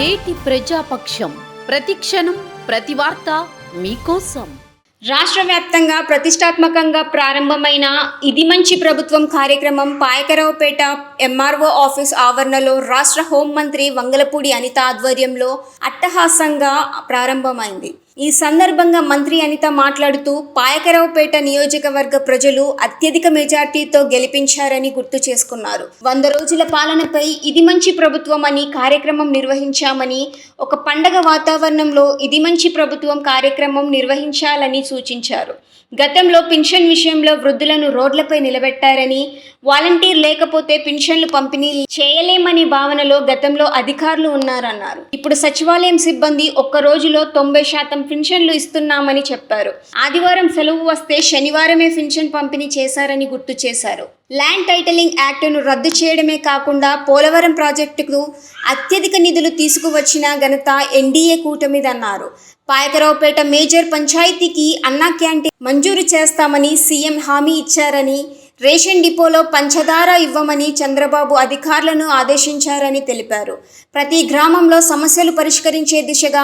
నేటి ప్రజాపక్షం. ప్రతిక్షణం ప్రతి వార్త మీకోసం. రాష్ట్ర వ్యాప్తంగా ప్రతిష్టాత్మకంగా ప్రారంభమైన ఇది మంచి ప్రభుత్వం కార్యక్రమం పాయకరావుపేట ఎంఆర్ఓ ఆఫీస్ ఆవరణలో రాష్ట్ర హోంమంత్రి వంగలపూడి అనిత ఆధ్వర్యంలో అట్టహాసంగా ప్రారంభమైంది. ఈ సందర్భంగా మంత్రి అనిత మాట్లాడుతూ పాయకరావుపేట నియోజకవర్గ ప్రజలు అత్యధిక మెజార్టీతో గెలిపించారని గుర్తు చేసుకున్నారు. వంద రోజుల పాలనపై ఇది మంచి ప్రభుత్వం అని కార్యక్రమం నిర్వహించామని ఒక పండగ వాతావరణంలో ఇది మంచి ప్రభుత్వం కార్యక్రమం నిర్వహించాలని సూచించారు. గతంలో పింఛన్ విషయంలో వృద్ధులను రోడ్లపై నిలబెట్టారని వాలంటీర్ లేకపోతే పింఛన్లు పంపిణీ చేయలేమని భావనలో గతంలో అధికారులు ఉన్నారన్నారు. ఇప్పుడు సచివాలయం సిబ్బంది ఒక్క రోజులో తొంభై శాతం పింఛన్లు ఇస్తున్నామని చెప్పారు. ఆదివారం సెలవు వస్తే శనివారమే పింఛన్ పంపిణీ చేశారని గుర్తు చేశారు. ల్యాండ్ టైటిలింగ్ యాక్టును రద్దు చేయడమే కాకుండా పోలవరం ప్రాజెక్టుకు అత్యధిక నిధులు తీసుకువచ్చిన ఘనత ఎన్డీఏ కూటమిదన్నారు పాయకరావుపేట మేజర్ పంచాయతీకి అన్నా క్యాంటీన్ మంజూరు చేస్తామని సీఎం హామీ ఇచ్చారని రేషన్ డిపోలో పంచదార ఇవ్వమని చంద్రబాబు అధికారులను ఆదేశించారని తెలిపారు. ప్రతి గ్రామంలో సమస్యలు పరిష్కరించే దిశగా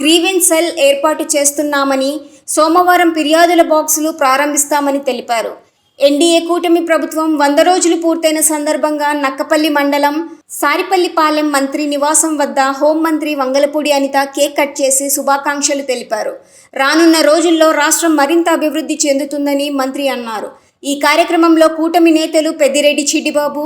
గ్రీవెన్స్ సెల్ ఏర్పాటు చేస్తున్నామని సోమవారం ఫిర్యాదుల బాక్సులు ప్రారంభిస్తామని తెలిపారు. ఎన్డీఏ కూటమి ప్రభుత్వం వంద రోజులు పూర్తయిన సందర్భంగా నక్కపల్లి మండలం సారిపల్లిపాలెం మంత్రి నివాసం వద్ద హోంమంత్రి వంగలపూడి అనిత కేక్ కట్ చేసి శుభాకాంక్షలు తెలిపారు. రానున్న రోజుల్లో రాష్ట్రం మరింత అభివృద్ధి చెందుతుందని మంత్రి అన్నారు. ఈ కార్యక్రమంలో కూటమి నేతలు పెద్దిరెడ్డి చిట్టిబాబు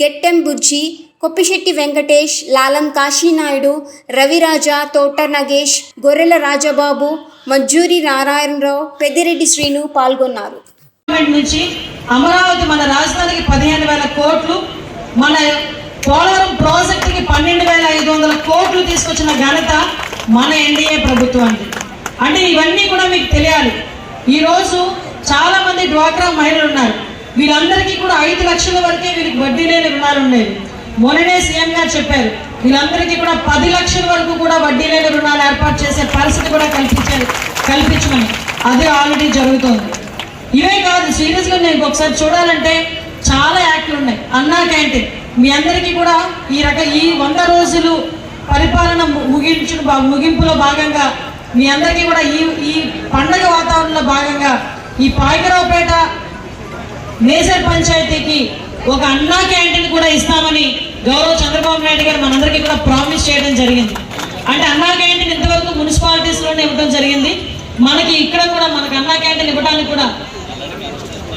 గెట్టెం బుజ్జి కొప్పిశెట్టి వెంకటేష్ లాలం కాశీనాయుడు రవిరాజా తోట నగేష్ గొర్రెల రాజబాబు మజ్జూరి నారాయణరావు పెద్దిరెడ్డి శ్రీను పాల్గొన్నారు. నుంచి అమరావతి మన రాజధానికి పదిహేను వేల కోట్లు మన పోలవరం ప్రాజెక్టుకి పన్నెండు వేల ఐదు వందల కోట్లు తీసుకొచ్చిన ఘనత మన ఎన్డీఏ ప్రభుత్వానికి. అంటే ఇవన్నీ కూడా మీకు తెలియాలి. ఈరోజు చాలా మంది డ్వాక్రా మహిళలు ఉన్నారు. వీళ్ళందరికీ కూడా ఐదు లక్షల వరకే వీళ్ళకి వడ్డీ లేని రుణాలు ఉండేవి. మొన్ననే సీఎం గారు చెప్పారు వీళ్ళందరికీ కూడా పది లక్షల వరకు కూడా వడ్డీ లేని రుణాలు ఏర్పాటు చేసే పరిస్థితి కూడా కల్పించారు కల్పించమని. అది ఆల్రెడీ జరుగుతోంది. ఇవే కాదు సీరియస్గా నేను ఒకసారి చూడాలంటే చాలా యాక్ట్లు ఉన్నాయి. అన్నా క్యాంటీన్. మీ అందరికీ కూడా ఈ రక ఈ వంద రోజులు పరిపాలన ముగించు భా- ముగింపులో భాగంగా మీ అందరికీ కూడా ఈ ఈ ఈ పాయకరావుపేట మేజర్ పంచాయతీకి ఒక అన్నా క్యాంటీన్ కూడా ఇస్తామని గౌరవ చంద్రబాబు నాయుడు గారు మనందరికీ కూడా ప్రామిస్ చేయడం జరిగింది. అంటే అన్నా క్యాంటీన్ ఇంతవరకు మున్సిపాలిటీస్లోనే ఇవ్వడం జరిగింది. మనకి ఇక్కడ కూడా మనకి అన్నా క్యాంటీన్ ఇవ్వడానికి కూడా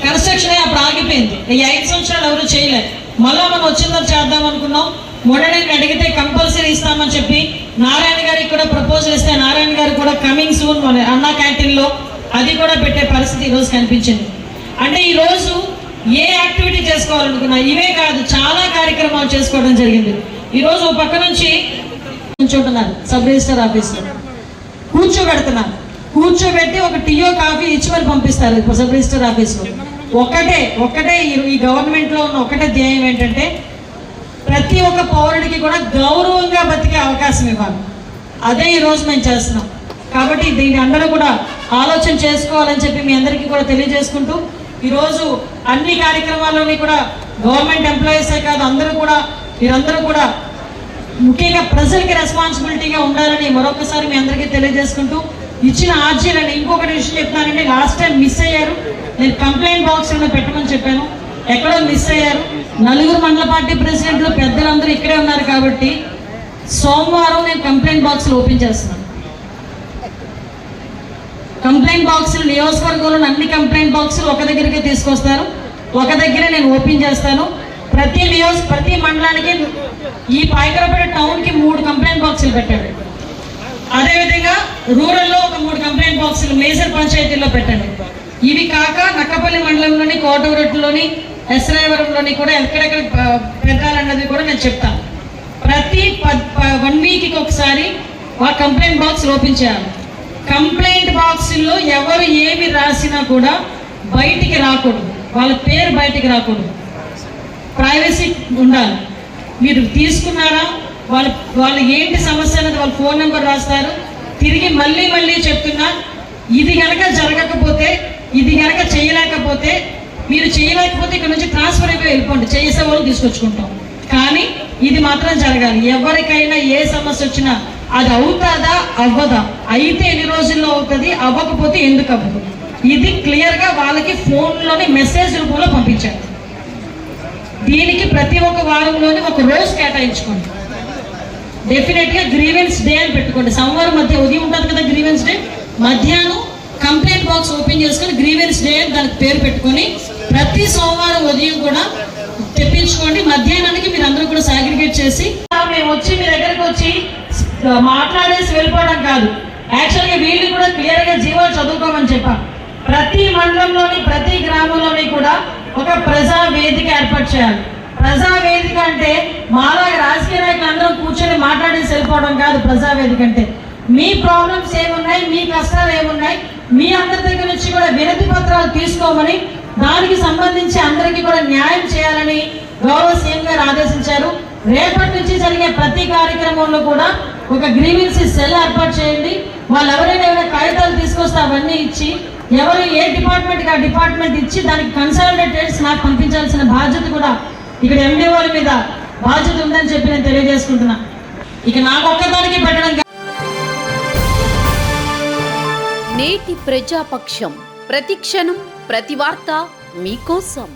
కన్స్ట్రక్షన్ అయ్యి అప్పుడు ఆగిపోయింది. ఈ ఐదు సంవత్సరాలు ఎవరు చేయలేదు మళ్ళా మనం వచ్చిందని చేద్దాం అనుకున్నాం. మొన్ననే అడిగితే కంపల్సరీ ఇస్తామని చెప్పి నారాయణ గారికి కూడా ప్రపోజల్ ఇస్తే నారాయణ గారు కూడా కమింగ్ సూన్ మన అన్నా క్యాంటీన్లో అది కూడా పెట్టే పరిస్థితి ఈరోజు కనిపించింది. అంటే ఈరోజు ఏ యాక్టివిటీ చేసుకోవాలనుకున్నా ఇవే కాదు చాలా కార్యక్రమాలు చేసుకోవడం జరిగింది. ఈరోజు ఓ పక్క నుంచి కూర్చుంటున్నారు సబ్ రిజిస్టర్ ఆఫీస్లో. కూర్చోబెడుతున్నారు. కూర్చోబెట్టి ఒక టీయో కాఫీ ఇచ్చి మరి పంపిస్తారు సబ్ రిజిస్టర్ ఆఫీస్లో. ఒకటే ఒకటే ఈ- ఈ గవర్నమెంట్లో ఉన్న ఒకటే ధ్యేయం ఏంటంటే ప్రతి ఒక్క పౌరుడికి కూడా గౌరవంగా బతికే అవకాశం ఇవ్వాలి. అదే ఈరోజు మేము చేస్తున్నాం. కాబట్టి దీని అందరూ కూడా ఆలోచన చేసుకోవాలని చెప్పి మీ అందరికీ కూడా తెలియజేసుకుంటూ ఈరోజు అన్ని కార్యక్రమాల్లోని కూడా గవర్నమెంట్ ఎంప్లాయీసే కాదు అందరూ కూడా మీరందరూ కూడా ముఖ్యంగా ప్రజలకి రెస్పాన్సిబిలిటీగా ఉండాలని మరొకసారి మీ అందరికీ తెలియజేసుకుంటూ ఇచ్చిన ఆర్జీలని ఇంకొకటి విషయం చెప్తానండి లాస్ట్ టైం మిస్ అయ్యారు. నేను కంప్లైంట్ బాక్స్ ఏమైనా పెట్టమని చెప్పాను. ఎక్కడో మిస్ అయ్యారు. నలుగురు మండల పార్టీ ప్రెసిడెంట్లు పెద్దలందరూ ఇక్కడే ఉన్నారు కాబట్టి సోమవారం నేను కంప్లైంట్ బాక్స్లు ఓపెన్ చేస్తున్నాను. కంప్లైంట్ బాక్సులు నియోజకవర్గంలో అన్ని కంప్లైంట్ బాక్సులు ఒక దగ్గరికి తీసుకొస్తారు. ఒక దగ్గరే నేను ఓపెన్ చేస్తాను. ప్రతి నియోజ ప్రతి మండలానికి ఈ పాయకరపేట టౌన్కి మూడు కంప్లైంట్ బాక్సులు పెట్టండి. అదేవిధంగా రూరల్లో ఒక మూడు కంప్లైంట్ బాక్సులు మేజర్ పంచాయతీల్లో పెట్టండి. ఇవి కాక నక్కపల్లి మండలంలోని కోటవరట్టులోని ఎస్రాయవరంలోని కూడా ఎక్కడెక్కడ పెరగాలన్నది పెట్టాలన్నది కూడా నేను చెప్తాను. ప్రతి వన్ వీక్కి ఒకసారి ఆ కంప్లైంట్ బాక్స్ ఓపెన్ చేయాలి. కంప్లైంట్ బాక్స్లో ఎవరు ఏమి రాసినా కూడా బయటికి రాకూడదు. వాళ్ళ పేరు బయటికి రాకూడదు. ప్రైవసీ ఉండాలి. మీరు తీసుకున్నారా? వాళ్ళ వాళ్ళు ఏంటి సమస్య అనేది వాళ్ళ ఫోన్ నెంబర్ రాస్తారు. తిరిగి మళ్ళీ మళ్ళీ చెప్తున్నా ఇది కనుక జరగకపోతే ఇది కనుక చేయలేకపోతే మీరు చేయలేకపోతే ఇక్కడ నుంచి ట్రాన్స్ఫర్ అయిపోయి వెళ్ళిపోండి. చేసే వాళ్ళు తీసుకొచ్చుకుంటాం. కానీ ఇది మాత్రం జరగాలి. ఎవరికైనా ఏ సమస్య వచ్చినా అది అవుతుందా? అవ్వదా? అయితే ఎన్ని రోజుల్లో అవుతుంది? అవ్వకపోతే ఎందుకు అవ్వదు? ఇది క్లియర్గా వాళ్ళకి ఫోన్లోని మెసేజ్ రూపంలో పంపించారు. దీనికి ప్రతి ఒక్క వారంలోని ఒక రోజు కేటాయించుకోండి. డెఫినెట్గా గ్రీవెన్స్ డే అని పెట్టుకోండి. సోమవారం మధ్య ఉదయం ఉంటుంది కదా గ్రీవెన్స్ డే మధ్యాహ్నం కంప్లైంట్ బాక్స్ ఓపెన్ చేసుకొని గ్రీవెన్స్ డే అని దానికి పేరు పెట్టుకొని ప్రతి సోమవారం ఉదయం కూడా తెప్పించుకోండి. మధ్యాహ్నానికి మీరు అందరూ కూడా సాగ్రిగేట్ చేసి మేము వచ్చి మీ దగ్గరకు వచ్చి మాట్లాడేసి వెళ్ళిపోవడం కాదు. యాక్చువల్గా వీళ్ళు కూడా క్లియర్గా జీవోలు చదువుకోమని చెప్పా ప్రతి మండలంలోని ప్రతి గ్రామంలోని కూడా ఒక ప్రజా వేదిక ఏర్పాటు చేయాలి. ప్రజా వేదిక అంటే మాలాగా రాజకీయ నాయకులు అందరం కూర్చొని మాట్లాడేసి వెళ్ళిపోవడం కాదు ప్రజా వేదిక అంటే. మీ ప్రాబ్లమ్స్ ఏమున్నాయి? మీ కష్టాలు ఏమున్నాయి? మీ అందరి దగ్గర నుంచి కూడా వినతి పత్రాలు తీసుకోమని దానికి సంబంధించి అందరికీ కూడా న్యాయం చేయాలని గౌరవ సీఎం గారు ఆదేశించారు. రేపటి నుంచి జరిగే ప్రతి కార్యక్రమంలో కూడా ఒక గ్రీవెన్సీ సెల్ ఏర్పాటు చేయండి. వాళ్ళు ఎవరైనా ఏమైనా కాగితాలు తీసుకొస్తే అవన్నీ ఇచ్చి ఎవరు ఏ డిపార్ట్మెంట్కి ఆ డిపార్ట్మెంట్ ఇచ్చి దానికి కన్సల్టేట్స్ నాకు పంపించాల్సిన బాధ్యత కూడా ఇక్కడ ఎండిఓల మీద బాధ్యత ఉందని చెప్పి నేను తెలియజేసుకుంటున్నా. ఇక నాకు ఒక్కదానికి పెట్టడం నేటి ప్రజాపక్షం. ప్రతిక్షణం ప్రతి వార్త మీకోసం.